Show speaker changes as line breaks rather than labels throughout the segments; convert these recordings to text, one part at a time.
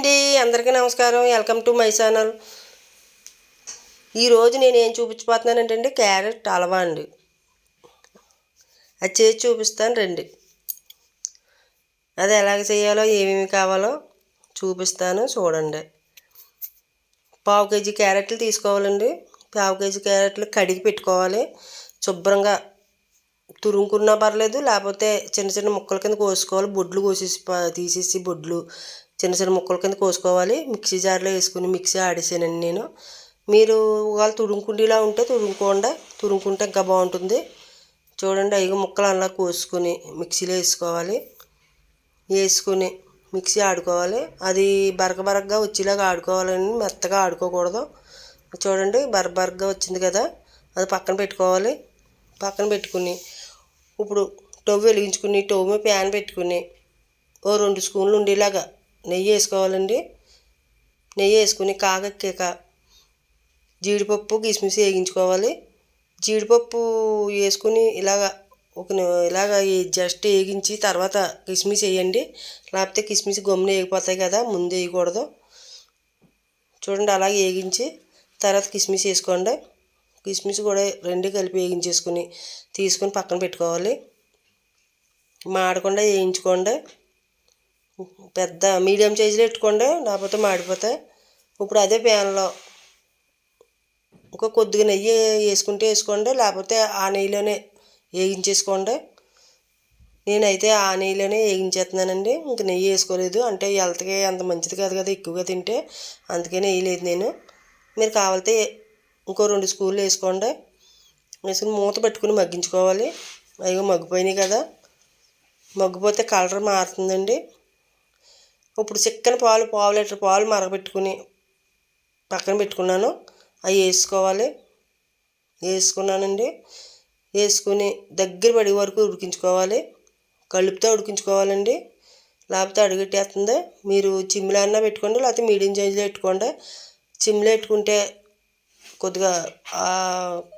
అండి అందరికీ నమస్కారం. వెల్కమ్ టు మై ఛానల్ ఈరోజు నేను ఏం చూపించబోతున్నానంటే క్యారెట్ హల్వా అండి. అది చేసి చూపిస్తాను రండి. అది ఎలాగ చేయాలో ఏమేమి కావాలో చూపిస్తాను చూడండి. పావు కేజీ క్యారెట్లు తీసుకోవాలండి. పావు కేజీ క్యారెట్లు కడిగి పెట్టుకోవాలి. శుభ్రంగా తురుముకున్నా పర్లేదు లేకపోతే చిన్న చిన్న ముక్కల కింద కోసుకోవాలి. బొడ్లు కోసేసి తీసేసి బొడ్లు చిన్న చిన్న ముక్కల కింద కోసుకోవాలి. మిక్సీ జార్లో వేసుకుని మిక్సీ ఆడేసానండి నేను. మీరు వాళ్ళు తురుముకుండేలా ఉంటే తురుముకోండి. తురుముకుంటే ఇంకా బాగుంటుంది. చూడండి ఐదు ముక్కలు అలా కోసుకుని మిక్సీలో వేసుకోవాలి. వేసుకుని మిక్సీ ఆడుకోవాలి. అది బరక బరకగా వచ్చేలాగా ఆడుకోవాలని మెత్తగా ఆడుకోకూడదు. చూడండి బరక వచ్చింది కదా అది పక్కన పెట్టుకోవాలి. పక్కన పెట్టుకుని ఇప్పుడు స్టవ్ వెలిగించుకుని స్టవ్ మీద ప్యాన్ పెట్టుకుని ఓ రెండు స్పూన్లు ఉండేలాగా నెయ్యి వేసుకోవాలండి. నెయ్యి వేసుకుని కాగెక్కాక జీడిపప్పు కిస్మిస్ వేగించుకోవాలి. జీడిపప్పు వేసుకుని ఇలాగ ఒక ఇలాగా ఇలాగ జస్ట్ వేగించి తర్వాత కిస్మిస్ వేయండి. లేకపోతే కిస్మిస్ గమ్మున వేగిపోతాయి కదా ముందు వేయకూడదు. చూడండి అలాగే వేగించి తర్వాత కిస్మిస్ వేసుకోండి. కిస్మిస్ కూడా రెండు కలిపి వేయించేసుకుని తీసుకుని పక్కన పెట్టుకోవాలి. మాడకుండా వేయించుకోండి. పెద్ద మీడియం సైజులో పెట్టుకోండి లేకపోతే మాడిపోతాయి. ఇప్పుడు అదే ప్యాన్లో ఇంకా కొద్దిగా నెయ్యి వేసుకుంటే వేసుకోండి లేకపోతే ఆ నెయ్యిలోనే వేగించేసుకోండి నేనైతే ఆ నెయ్యిలోనే వేయించేస్తున్నానండి. ఇంక నెయ్యి వేసుకోలేదు. అంటే హెల్త్కి అంత మంచిది కాదు కదా ఎక్కువగా తింటే. అందుకే నెయ్యి లేదు నేను. మీరు కావాలితే ఇంకో రెండు స్పూన్లు వేసుకోండి. వేసుకుని మూత పెట్టుకుని మగ్గించుకోవాలి. అయ్యో మగ్గిపోయినాయి కదా. మగ్గిపోతే కలర్ మారుతుందండి. ఇప్పుడు చిక్కని పాలు పావు లీటర్ పాలు మరగబెట్టుకుని పక్కన పెట్టుకున్నాను. అవి వేసుకోవాలి. వేసుకున్నానండి. వేసుకుని దగ్గర పడే వరకు ఉడికించుకోవాలి. కలుపుతో ఉడికించుకోవాలండి. లేకపోతే అడుగెట్టేస్తుంది. మీరు చిమ్మిలో అన్నా పెట్టుకోండి లేకపోతే మీడియం సైజులో పెట్టుకోండి. చిమ్మిలో పెట్టుకుంటే కొద్దిగా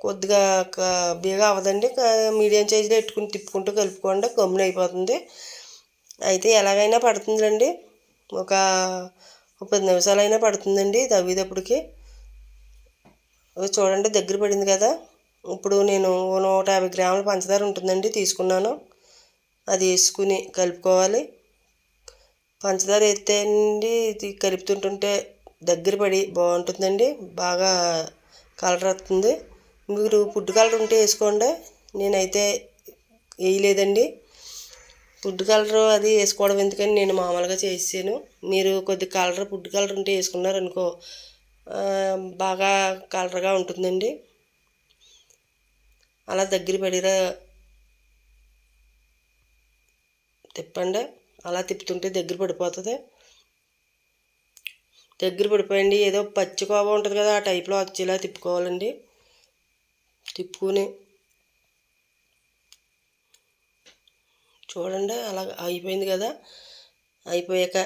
కొద్దిగా క- అవ్వదండి. మీడియం సైజులో పెట్టుకుని తిప్పుకుంటూ కలుపుకోండి. గమ్మున అయిపోతుంది. అయితే ఎలాగైనా పడుతుందండి ఒక ఒక పది నిమిషాలైనా పడుతుందండి తవ్వేటప్పటికి ఇవి చూడండి దగ్గర పడింది కదా. ఇప్పుడు నేను నూట యాభై గ్రాముల పంచదార ఉంటుందండి తీసుకున్నాను. అది వేసుకుని కలుపుకోవాలి. పంచదార వేస్తే అండి ఇది కలుపుతుంటుంటే దగ్గర పడి బాగుంటుందండి. బాగా కలర్ వస్తుంది. మీరు ఫుడ్ కలర్ ఉంటే వేసుకోండి. నేనైతే వేయలేదండి. ఫుడ్ కలర్ అది వేసుకోవడం ఎందుకని నేను మామూలుగా చేసాను మీరు కొద్ది కలర్ ఫుడ్ కలర్ ఉంటే వేసుకున్నారనుకో బాగా కలర్గా ఉంటుందండి. అలా దగ్గర పడిరా తిప్పండి. అలా తిప్పుతుంటే దగ్గర పడిపోతుంది. దగ్గర పడిపోయండి ఏదో పచ్చి కోవ ఉంటుంది కదా ఆ టైప్లో వచ్చేలా తిప్పుకోవాలండి. తిప్పుకుని చూడండి అలా అయిపోయింది కదా. అయిపోయాక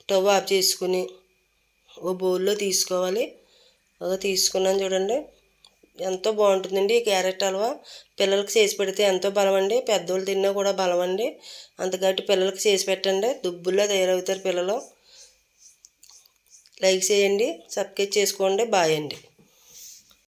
స్టవ్ ఆఫ్ చేసుకుని ఓ బౌల్లో తీసుకోవాలి. అలా తీసుకున్నాను చూడండి. ఎంతో బాగుంటుందండి ఈ క్యారెట్ హల్వా. పిల్లలకి చేసి పెడితే ఎంతో బలం అండి పెద్దోళ్ళు తిన్నా కూడా బలం అండి అంతకట్టి పిల్లలకి చేసి పెట్టండి. దుబ్బుల్లో తయారవుతారు పిల్లలు. లైక్ చేయండి సబ్స్క్రైబ్ చేసుకోండి బాయ్ అండి.